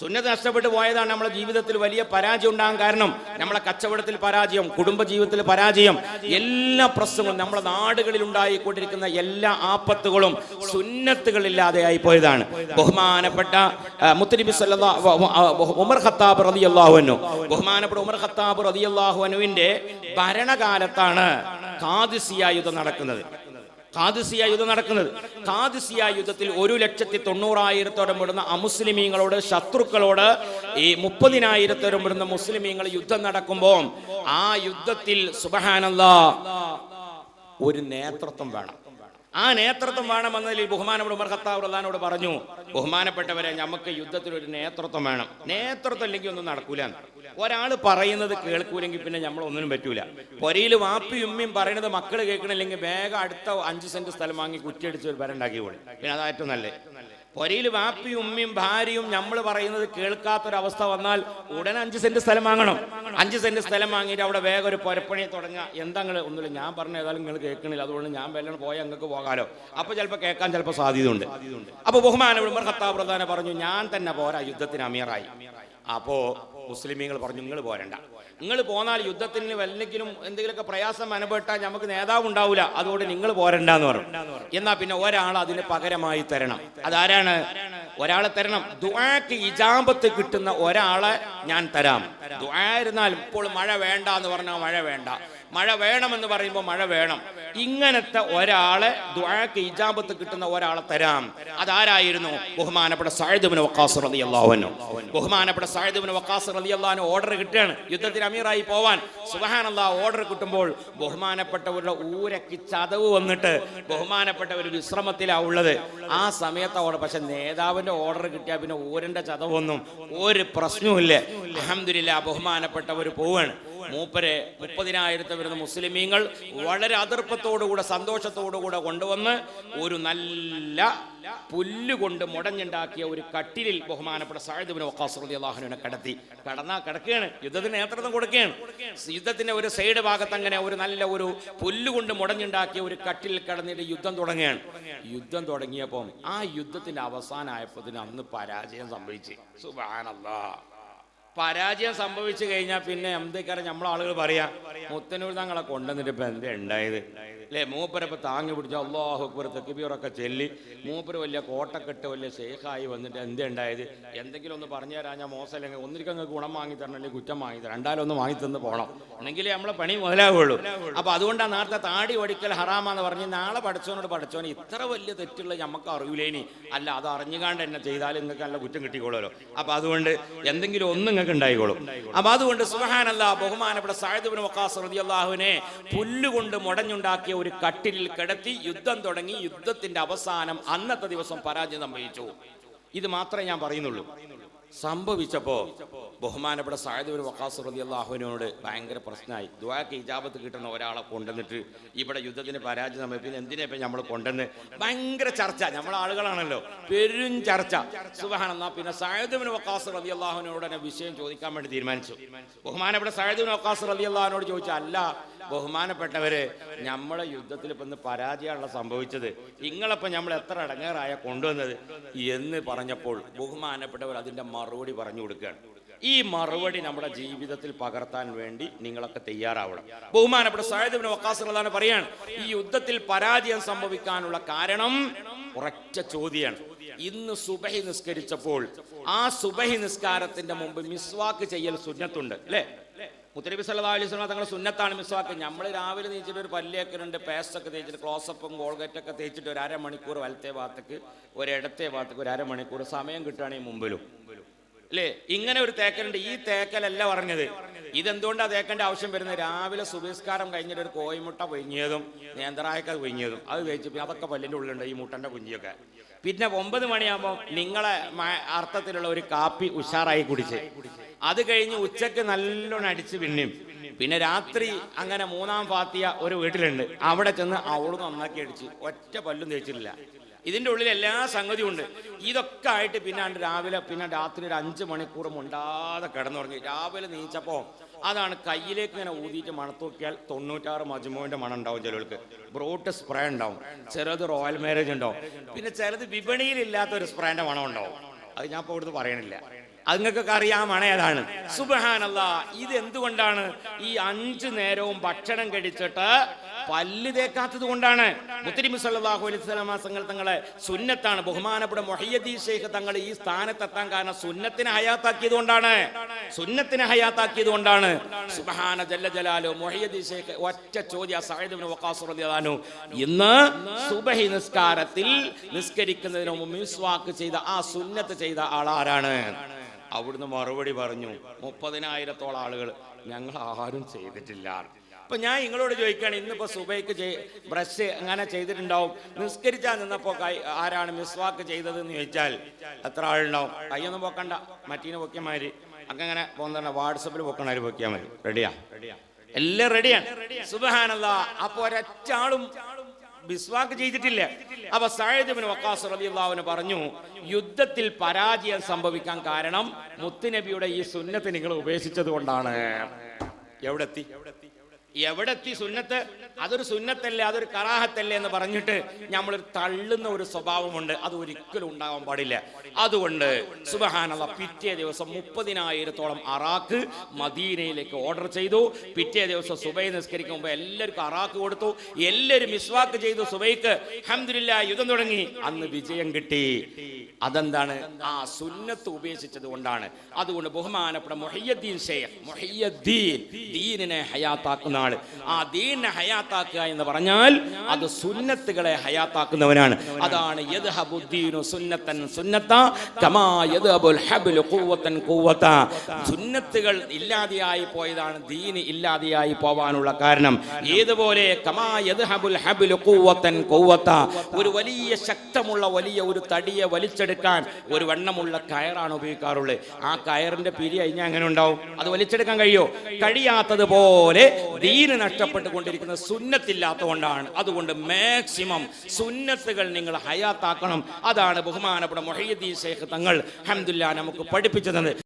സുന്നത്ത് നഷ്ടപ്പെട്ടു പോയതാണ് നമ്മുടെ ജീവിതത്തിൽ വലിയ പരാജയം ഉണ്ടാകാൻ കാരണം. നമ്മളെ കച്ചവടത്തിൽ പരാജയം കുടുംബ ജീവിതത്തിൽ പരാജയം എല്ലാ പ്രശ്നങ്ങളും നമ്മുടെ നാടുകളിൽ ഉണ്ടായിക്കൊണ്ടിരിക്കുന്ന എല്ലാ ആപത്തുകളും സുന്നത്തുകളില്ലാതെയായി പോയതാണ് ബഹുമാനപ്പെട്ട മുത്തലിബി ഉമർ ഖത്താബ് റതി അള്ളാഹുനു ബഹുമാനപ്പെട്ട ഉമർ ഖത്താബ് റതി അള്ളാഹുനുവിന്റെ ഭരണകാലത്താണ് കാതിസിയായുധം നടക്കുന്നത്. ഖാദിസിയ യുദ്ധം നടക്കുന്നത്. ഖാദിസിയ യുദ്ധത്തിൽ ഒരു ലക്ഷത്തി തൊണ്ണൂറായിരത്തോളം വിടുന്ന അമുസ്ലിമീങ്ങളോട് ശത്രുക്കളോട് ഈ മുപ്പതിനായിരത്തോളം വിടുന്ന മുസ്ലിമീങ്ങൾ യുദ്ധം നടക്കുമ്പോൾ ആ യുദ്ധത്തിൽ സുബഹാനന്ദ ഒരു നേതൃത്വം വേണം. ആ നേതൃത്വം വേണമെന്നതിൽ ബഹുമാനപ്പെട്ട ഉമർ ഖത്താബ് റഹ്ലാനോട് പറഞ്ഞു ബഹുമാനപ്പെട്ടവരെ നമുക്ക് യുദ്ധത്തിൽ ഒരു നേതൃത്വം വേണം. നേതൃത്വം ഇല്ലെങ്കിൽ ഒന്നും നടക്കൂല. ഒരാൾ പറയുന്നത് കേൾക്കൂലെങ്കിൽ പിന്നെ നമ്മൾ ഒന്നിനും പറ്റൂല. പൊരയിൽ വാപ്പി ഉമ്മയും പറയുന്നത് മക്കൾ കേൾക്കണില്ലെങ്കിൽ വേഗം അടുത്ത അഞ്ച് സെന്റ് സ്ഥലം വാങ്ങി കുറ്റിയടിച്ച് ഒരു പരണ്ടാക്കി പോളി പിന്നെ അതാ ഏറ്റവും നല്ലത്. പൊരയിൽ വാപ്പിയും ഉമ്മയും ഭാര്യയും നമ്മൾ പറയുന്നത് കേൾക്കാത്തൊരവസ്ഥ വന്നാൽ ഉടനെ അഞ്ച് സെന്റ് സ്ഥലം വാങ്ങണം. അഞ്ച് സെന്റ് സ്ഥലം വാങ്ങിയിട്ട് അവിടെ വേഗം ഒരു പുരപ്പണി തുടങ്ങുക. എന്താ ഒന്നുമില്ല. ഞാൻ പറഞ്ഞ ഏതായാലും നിങ്ങൾ കേൾക്കണില്ല. അതുകൊണ്ട് ഞാൻ വെല്ലം പോയാൽ നിങ്ങൾക്ക് പോകാലോ. അപ്പൊ ചിലപ്പോൾ കേൾക്കാൻ ചിലപ്പോൾ സാധ്യതയുണ്ട്. അപ്പൊ ബഹുമാന ഉമർ ഖത്താബ് പ്രധാന പറഞ്ഞു ഞാൻ തന്നെ പോരാ യുദ്ധത്തിന് അമീറായി. അപ്പോ മുസ്ലിമീങ്ങൾ പറഞ്ഞു നിങ്ങൾ പോരണ്ട. നിങ്ങൾ പോന്നാൽ യുദ്ധത്തിന് വല്ലെങ്കിലും എന്തെങ്കിലുമൊക്കെ പ്രയാസം അനുഭവിട്ടാൽ നമുക്ക് നേതാവ് ഉണ്ടാവില്ല അതുകൊണ്ട് നിങ്ങൾ പോരണ്ട എന്ന് പറഞ്ഞു. എന്നാ പിന്നെ ഒരാൾ അതിന് പകരമായി തരണം. അതാരാണ്? ഒരാളെ തരണം. ദുആക്ക് ഇജാബത്ത് കിട്ടുന്ന ഒരാളെ ഞാൻ തരാം. ദുആയിരുന്നാൽ ഇപ്പോൾ മഴ വേണ്ട എന്ന് പറഞ്ഞാൽ മഴ വേണ്ട. മഴ വേണമെന്ന് പറയുമ്പോൾ മഴ വേണം. ഇങ്ങനത്തെ ഒരാളെ ദുആക്ക് ഇജാബത്ത് കിട്ടുന്ന ഒരാളെ തരാം. അതാരായിരുന്നു? ബഹുമാനപ്പെട്ട സാഹിദുബിന് വക്കാസ് റലി അള്ളാഹുനു ബഹുമാനപ്പെട്ട സാഹിദുബിന് വക്കാസ് റലി അള്ളാഹുന് ഓർഡർ കിട്ടുകയാണ് യുദ്ധത്തിന് അമീറായി പോവാൻ. സുബ്ഹാനല്ലാഹ് ഓർഡർ കിട്ടുമ്പോൾ ബഹുമാനപ്പെട്ടവരുടെ ഊരക്ക് ചതവ് വന്നിട്ട് ബഹുമാനപ്പെട്ട ഒരു വിശ്രമത്തിലാ ഉള്ളത്. ആ സമയത്ത് ഓർഡർ പക്ഷെ നേതാവിന്റെ ഓർഡർ കിട്ടിയാൽ പിന്നെ ഊരന്റെ ചതവൊന്നും ഒരു പ്രശ്നവും ഇല്ല അഹമ്മദില്ല ബഹുമാനപ്പെട്ടവർ പോവാണ്. മൂപ്പരെ മുപ്പതിനായിരത്തെ വരുന്ന മുസ്ലിമീങ്ങൾ വളരെ അതിർപ്പത്തോടുകൂടെ സന്തോഷത്തോടുകൂടെ കൊണ്ടുവന്ന് ഒരു നല്ല പുല്ലുകൊണ്ട് മുടഞ്ഞുണ്ടാക്കിയ ഒരു കട്ടിലിൽ ബഹുമാനപ്പെട്ട സാഹിദിബിന് വക്കാസുറതി അള്ളാഹുവിനെ കടത്തി. കടന്നാ കിടക്കുകയാണ് യുദ്ധത്തിന് നേതൃത്വം കൊടുക്കുകയാണ് യുദ്ധത്തിന്റെ ഒരു സൈഡ് ഭാഗത്ത് അങ്ങനെ ഒരു നല്ല ഒരു പുല്ലുകൊണ്ട് മുടഞ്ഞുണ്ടാക്കിയ ഒരു കട്ടിലിൽ കടന്നിട്ട് യുദ്ധം തുടങ്ങുകയാണ്. യുദ്ധം തുടങ്ങിയപ്പം ആ യുദ്ധത്തിന്റെ അവസാനമായപ്പോൾ അന്ന് പരാജയം സംഭവിച്ചു. സുബാനല്ലാ പരാജയം സംഭവിച്ചു കഴിഞ്ഞാൽ പിന്നെ എന്തൊക്കെയാണ് നമ്മളാളുകൾ പറയാ മുത്തനൂർ തങ്ങളെ കൊണ്ടുവന്നിട്ട് ഇപ്പൊ എന്താ ഉണ്ടായത്? അല്ലേ? മൂപ്പരപ്പം താങ്ങി പിടിച്ച അള്ളാഹു അക്ബർ ചെല്ലി. മൂപ്പര് വലിയ കോട്ടക്കെട്ട് വലിയ ഷേഖായി വന്നിട്ട് എന്താ ഉണ്ടായത്? എന്തെങ്കിലും ഒന്ന് പറഞ്ഞു തരാൻ ഞാൻ മോശമല്ലെങ്കിൽ ഒന്നിരിക്കും നിങ്ങൾക്ക് ഗുണം വാങ്ങി തരണം അല്ലെങ്കിൽ കുറ്റം വാങ്ങി തരണം. രണ്ടാലും ഒന്ന് വാങ്ങി തന്ന് പോകണം എന്നെങ്കിലേ നമ്മളെ പണി മുതലാവുള്ളൂ. അപ്പൊ അതുകൊണ്ടാണ് നേരത്തെ താടി ഒടിക്കൽ ഹറാമാന്ന് പറഞ്ഞ് നാളെ പഠിച്ചവനോട് പഠിച്ചവന് ഇത്ര വലിയ തെറ്റുള്ള നമുക്ക് അറിയില്ലേനി അല്ല അത് അറിഞ്ഞുകാണ്ട് എന്നെ ചെയ്താൽ നിങ്ങൾക്ക് നല്ല കുറ്റം കിട്ടിക്കോളുമല്ലോ. അപ്പൊ അതുകൊണ്ട് എന്തെങ്കിലും ഒന്നും നിങ്ങൾക്ക് ഉണ്ടായിക്കോളും. അപ്പൊ അതുകൊണ്ട് സുഹാനല്ല ബഹുമാനപ്പെട്ട സാഹിബിന് വക്കാസ് റളിയല്ലാഹുവിനെ പുല്ലുകൊണ്ട് മുടഞ്ഞുണ്ടാക്കിയ ഒരു കട്ടിലിൽ കിടത്തി യുദ്ധം തുടങ്ങി യുദ്ധത്തിന്റെ അവസാനം അന്നത്തെ ദിവസം പരാജയം സംഭവിച്ചു. ഇത് മാത്രമേ ഞാൻ പറയുന്നുള്ളൂ. സംഭവിച്ചപ്പോ ബഹുമാനപ്പെട്ട സാഹിദ് വക്കാസ് റതി അള്ളാഹുവിനോട് ഭയങ്കര പ്രശ്നമായി. ദുവാക്ക് ഇജാബത്ത് കിട്ടുന്ന ഒരാളെ കൊണ്ടുവന്നിട്ട് ഇവിടെ യുദ്ധത്തിന് പരാജയം പിന്നെ എന്തിനാ ഇപ്പൊ നമ്മൾ കൊണ്ടുവന്ന്? ഭയങ്കര ചർച്ച. നമ്മളെ ആളുകളാണല്ലോ. പെരും ചർച്ച. സുബഹാനെന്നാ പിന്നെ സാഹിദ് വക്കാസ് റതി അള്ളാഹുവിനോട് വിഷയം ചോദിക്കാൻ വേണ്ടി തീരുമാനിച്ചു. ബഹുമാനപ്പെട്ട സാഹിദ് വക്കാസ് റതി അള്ളാഹുവിനോട് ചോദിച്ചാൽ അല്ല ബഹുമാനപ്പെട്ടവര് നമ്മളെ യുദ്ധത്തിൽ ഇപ്പൊ ഇന്ന് പരാജയമാണല്ലോ സംഭവിച്ചത്. നിങ്ങളപ്പോ നമ്മൾ എത്ര അടങ്ങേറായ കൊണ്ടുവന്നത്? എന്ന് പറഞ്ഞപ്പോൾ ബഹുമാനപ്പെട്ടവർ അതിന്റെ മറുപടി പറഞ്ഞു കൊടുക്കുകയാണ്. ഈ മറുപടി നമ്മുടെ ജീവിതത്തിൽ പകർത്താൻ വേണ്ടി നിങ്ങളൊക്കെ തയ്യാറാവണം. ബഹുമാനപ്പെട്ട സാഹിബിന് വക്കാസുള്ളതാണ് പറയാണ് ഈ യുദ്ധത്തിൽ പരാജയം സംഭവിക്കാനുള്ള കാരണം ഉറച്ച ചോദ്യമാണ് ഇന്ന് സുബഹി നിസ്കരിച്ചപ്പോൾ ആ സുബഹി നിസ്കാരത്തിന്റെ മുമ്പ് മിസ്വാക്ക് ചെയ്യൽ സുന്നത്തുണ്ട് അല്ലേ? മുത്തനബി സല്ലാ അലൈഹി സ്വലാം തങ്ങളുടെ സുന്നത്താണ് മിസ്വാക്ക്. നമ്മൾ രാവിലെ തേച്ചിട്ട് ഒരു പല്ലേക്കറുണ്ട് പേസ്റ്റൊക്കെ തേച്ചിട്ട് ക്ലോസപ്പും ഗോൾഗറ്റൊക്കെ തേച്ചിട്ട് ഒരു അരമണിക്കൂർ വലത്തെ ഭാഗത്തേക്ക് ഒരു ഇടത്തെ ഭാഗത്തേക്ക് ഒരു അരമണിക്കൂർ സമയം കിട്ടുകയാണെങ്കിൽ മുമ്പിലും. അല്ലേ? ഇങ്ങനെ ഒരു തേക്കലുണ്ട്. ഈ തേക്കലല്ല പറഞ്ഞത്. ഇതെന്തുകൊണ്ടാണ് തേക്കേണ്ട ആവശ്യം വരുന്നത്? രാവിലെ സുബിസ്കാരം കഴിഞ്ഞിട്ട് ഒരു കോയിമുട്ട പൊങ്ങിയതും നേന്ത്രായക്ക പൊങ്ങിയതും അത് തേച്ച് അതൊക്കെ പല്ലിന്റെ ഉള്ളിലുണ്ട് ഈ മുട്ടന്റെ കുഞ്ഞിയൊക്കെ പിന്നെ ഒമ്പത് മണിയാകുമ്പോൾ നിങ്ങളെ അർത്ഥത്തിലുള്ള ഒരു കാപ്പി ഉഷാറായി കുടിച്ച്. അത് കഴിഞ്ഞ് ഉച്ചയ്ക്ക് നല്ലോണം അടിച്ച് പിന്നെയും പിന്നെ രാത്രി അങ്ങനെ മൂന്നാം ഫാത്തിയ ഒരു വീട്ടിലുണ്ട്. അവിടെ ചെന്ന് അവൾ നന്നാക്കി അടിച്ച് ഒറ്റ പല്ലും തേച്ചിട്ടില്ല. ഇതിന്റെ ഉള്ളിൽ എല്ലാ സംഗതിയും ഉണ്ട്. ഇതൊക്കെ ആയിട്ട് പിന്നെ ആണ്ട് രാവിലെ പിന്നെ രാത്രി ഒരു അഞ്ച് മണിക്കൂർ മുണ്ടാതെ കിടന്നുറങ്ങി. രാവിലെ നീച്ചപ്പോ അതാണ് കയ്യിലേക്ക് ഇങ്ങനെ ഊതിയിട്ട് മണത്തോക്കിയാൽ തൊണ്ണൂറ്റാറ് മജുമോന്റെ മണം ഉണ്ടാവും ചിലർക്ക് ബ്രോട്ട് സ്പ്രേ ഉണ്ടാവും. ചിലത് റോയൽ മാരേജ് ഉണ്ടാവും. പിന്നെ ചിലത് വിപണിയിലില്ലാത്ത ഒരു സ്പ്രേന്റെ മണം ഉണ്ടാവും. അത് ഞാൻ ഇപ്പോൾ ഇവിടുന്ന് പറയണില്ല. അത് നിങ്ങൾക്കൊക്കെ അറിയാം മണ ഏതാണ് സുബഹാനല്ല ഇത് എന്തുകൊണ്ടാണ് ഈ അഞ്ചു നേരവും ഭക്ഷണം കഴിച്ചിട്ട് പല്ല് തേക്കാത്തത് കൊണ്ടാണ്? മുത്തരിമി സല്ലാഹു അലൈഹി തങ്ങളെ സുന്നത്താണ്. ബഹുമാനപ്പെട്ട മൊഹയ്യദി ഷെയ്ഖ് തങ്ങൾ ഈ സ്ഥാനത്തെത്താൻ കാരണം സുന്നത്തിനെ ഹയാത്താക്കിയത് കൊണ്ടാണ്. സുന്നത്തിനെ ഹയാത്താക്കിയത് കൊണ്ടാണ്. സുബഹാന ജല്ല ജലാലു മൊഹയ്യദി ഷെയ്ഖ് ഒറ്റ ചോദ്യ റളിയല്ലാഹു അൻഹു. ഇന്ന് സുബഹി നിസ്കാരത്തിൽ നിസ്കരിക്കുന്നതിന് മുമ്പ് മിസ്വാക്ക് ചെയ്ത ആ സുന്നത്ത് ചെയ്ത ആളാരാണ്? അവിടുന്ന് മറുപടി പറഞ്ഞു മുപ്പതിനായിരത്തോളം ആളുകൾ ഞങ്ങൾ ആരും ചെയ്തിട്ടില്ല. അപ്പൊ ഞാൻ നിങ്ങളോട് ചോദിക്കുകയാണ് ഇന്നിപ്പോ സുബൈക്ക് ബ്രഷ് അങ്ങനെ ചെയ്തിട്ടുണ്ടാവും. നിസ്കരിച്ചാൽ നിന്നപ്പോ ആരാണ് മിസ്വാക്ക് ചെയ്തത് എന്ന് ചോദിച്ചാൽ എത്ര ആളുണ്ടാവും? കൈയൊന്നും പൊക്കണ്ട മറ്റീനെ പൊക്കിയമാര് അങ്ങനെ പോകുന്ന വാട്സപ്പിൽ പൊക്കണവര് പൊക്കിയാൽ മതി. റെഡിയാ എല്ലാം റെഡിയാണ് സുബഹാനല്ല. അപ്പൊ ഒരൊറ്റ ആളും ബിസ്വാക്ക് ചെയ്തിട്ടില്ല. അപ്പൊ സാഹിബിന് വക്കാസ് റളിയല്ലാഹുവിന് പറഞ്ഞു യുദ്ധത്തിൽ പരാജയം സംഭവിക്കാൻ കാരണം മുത്തുനബിയുടെ ഈ സുന്നത്ത് നിങ്ങൾ ഉപേക്ഷിച്ചത് കൊണ്ടാണ്. എവിടെ എത്തി എവിടെ എത്തി സുന്നത്ത്? അതൊരു സുന്നത്തല്ലേ അതൊരു കറാഹത്തല്ലേ എന്ന് പറഞ്ഞിട്ട് നമ്മൾ തള്ളുന്ന ഒരു സ്വഭാവമുണ്ട്. അത് ഒരിക്കലും ഉണ്ടാവാൻ പാടില്ല. അതുകൊണ്ട് സുബഹാനുള്ള പിറ്റേ ദിവസം മുപ്പതിനായിരത്തോളം അറാക്ക് മദീനയിലേക്ക് ഓർഡർ ചെയ്തു. പിറ്റേ ദിവസം സുബൈ നിസ്കരിക്കുമ്പോൾ എല്ലാവർക്കും അറാക്ക് കൊടുത്തു. എല്ലാവരും മിസ്വാക്ക് ചെയ്തു സുബൈക്ക്. അഹമ്മദില്ല യുദ്ധം തുടങ്ങി. അന്ന് വിജയം കിട്ടി. അതെന്താണ്? ആ സുന്നത്ത് ഉപേക്ഷിച്ചത് കൊണ്ടാണ്. അതുകൊണ്ട് ബഹുമാനപ്പെട്ട മൊഹയ്യദ്ദീൻ ഷെയ്ഖ് മൊഹയ്യദ്ദീൻ ദീനിനെ ഹയാത്താക്കുന്ന ആൾ. ആ ദീനെ ഹയാത്താക്കുക എന്ന് പറഞ്ഞാൽ അത് സുന്നത്തുകളെ ഹയാത്താക്കുന്നവനാണ്. അതാണ് സുന്നത്തൻ സുന്നത്ത കമാ സുന്നത്തുകൾ ഇല്ലാതെയായി പോയതാണ് ദീന് ഇല്ലാതെയായി പോവാനുള്ള കാരണം. ഏതുപോലെ കമാ യദ്ഹബുൽ ഹബ്ലു ഒരു വലിയ ശക്തമുള്ള വലിയ ഒരു തടിയെ വലിച്ചെടുക്കാൻ ഒരു വണ്ണമുള്ള കയറാണ് ഉപയോഗിക്കാറുള്ളത്. ആ കയറിന്റെ പിരി കഴിഞ്ഞാൽ അങ്ങനെ ഉണ്ടാവും? അത് വലിച്ചെടുക്കാൻ കഴിയോ? കഴിയാത്തത് പോലെ ദീന് നഷ്ടപ്പെട്ടുകൊണ്ടിരിക്കുന്നത് സുന്നത്തില്ലാത്തതുകൊണ്ടാണ്. അതുകൊണ്ട് മാക്സിമം സുന്നത്തുകൾ നിങ്ങൾ ഹയാത്താക്കണം. അതാണ് ബഹുമാനപ്പെട്ട മൊഹീദ്ദീൻ ശേഖ് തങ്ങൾ അഹമ്മദില്ല നമുക്ക് പഠിപ്പിച്ചത്.